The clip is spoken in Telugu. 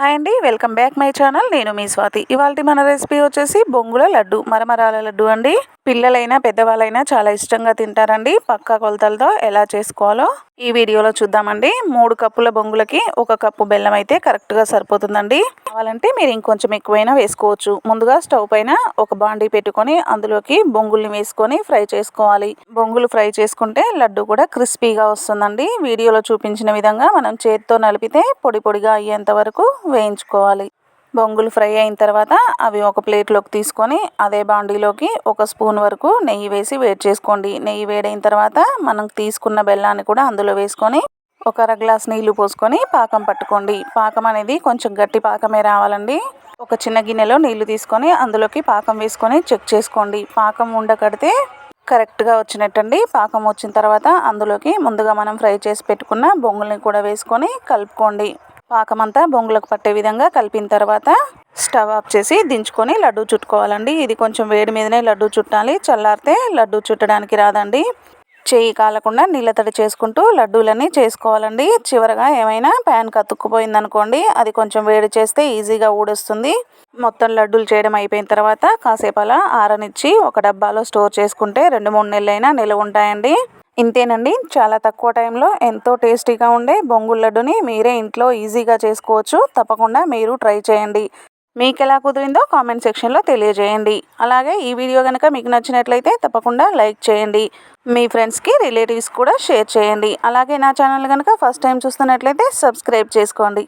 హాయ్ అండి వెల్కమ్ బ్యాక్ మై ఛానల్. నేను మీ స్వాతి. ఇవాళ మన రెసిపీ వచ్చేసి బొంగుల లడ్డు మరమరాల లడ్డు అండి. పిల్లలైనా పెద్దవాళ్ళైనా చాలా ఇష్టంగా తింటారండి. పక్కా కొలతలతో ఎలా చేసుకోవాలో ఈ వీడియోలో చూద్దామండి. మూడు కప్పుల బొంగులకి ఒక కప్పు బెల్లం అయితే కరెక్ట్గా సరిపోతుందండి. కావాలంటే మీరు ఇంకొంచెం ఎక్కువైనా వేసుకోవచ్చు. ముందుగా స్టవ్ పైన ఒక బాండీ పెట్టుకొని అందులోకి బొంగుల్ని వేసుకొని ఫ్రై చేసుకోవాలి. బొంగులు ఫ్రై చేసుకుంటే లడ్డు కూడా క్రిస్పీగా వస్తుందండి. వీడియోలో చూపించిన విధంగా మనం చేతితో నలిపితే పొడి పొడిగా అయ్యేంత వరకు వేయించుకోవాలి. బొంగులు ఫ్రై అయిన తర్వాత అవి ఒక ప్లేట్లోకి తీసుకొని అదే బాండీలోకి ఒక స్పూన్ వరకు నెయ్యి వేసి వేడి చేసుకోండి. నెయ్యి వేడైన తర్వాత మనం తీసుకున్న బెల్లాన్ని కూడా అందులో వేసుకొని ఒక అర గ్లాస్ నీళ్ళు పోసుకొని పాకం పట్టుకోండి. పాకం అనేది కొంచెం గట్టి పాకమే రావాలండి. ఒక చిన్న గిన్నెలో నీళ్ళు తీసుకొని అందులోకి పాకం వేసుకొని చెక్ చేసుకోండి. పాకం ఉండకడితే కరెక్ట్గా వచ్చినట్టండి. పాకం వచ్చిన తర్వాత అందులోకి ముందుగా మనం ఫ్రై చేసి పెట్టుకున్న బొంగుల్ని కూడా వేసుకొని కలుపుకోండి. పాకమంతా బొంగులకు పట్టే విధంగా కలిపిన తర్వాత స్టవ్ ఆఫ్ చేసి దించుకొని లడ్డు చుట్టుకోవాలండి. ఇది కొంచెం వేడి మీదనే లడ్డు చుట్టాలి. చల్లారితే లడ్డు చుట్టడానికి రాదండి. చేయి కాలకుండా నీళ్ళ తడి చేసుకుంటూ లడ్డూలన్నీ చేసుకోవాలండి. చివరగా ఏమైనా ప్యాన్ కతుక్కుపోయింది అనుకోండి అది కొంచెం వేడి చేస్తే ఈజీగా ఊడొస్తుంది. మొత్తం లడ్డూలు చేయడం అయిపోయిన తర్వాత కాసేపు అలా ఆరనిచ్చి ఒక డబ్బాలో స్టోర్ చేసుకుంటే రెండు మూడు నెలలైనా నిలవ ఉంటాయండి. ఇంతేనండి. చాలా తక్కువ టైంలో ఎంతో టేస్టీగా ఉండే బొంగుల లడ్డుని మీరే ఇంట్లో ఈజీగా చేసుకోవచ్చు. తప్పకుండా మీరు ట్రై చేయండి. మీకు ఎలా కుదిరిందో కామెంట్ సెక్షన్లో తెలియజేయండి. అలాగే ఈ వీడియో కనుక మీకు నచ్చినట్లయితే తప్పకుండా లైక్ చేయండి. మీ ఫ్రెండ్స్కి రిలేటివ్స్ కూడా షేర్ చేయండి. అలాగే నా ఛానల్ కనుక ఫస్ట్ టైం చూస్తున్నట్లయితే సబ్స్క్రైబ్ చేసుకోండి.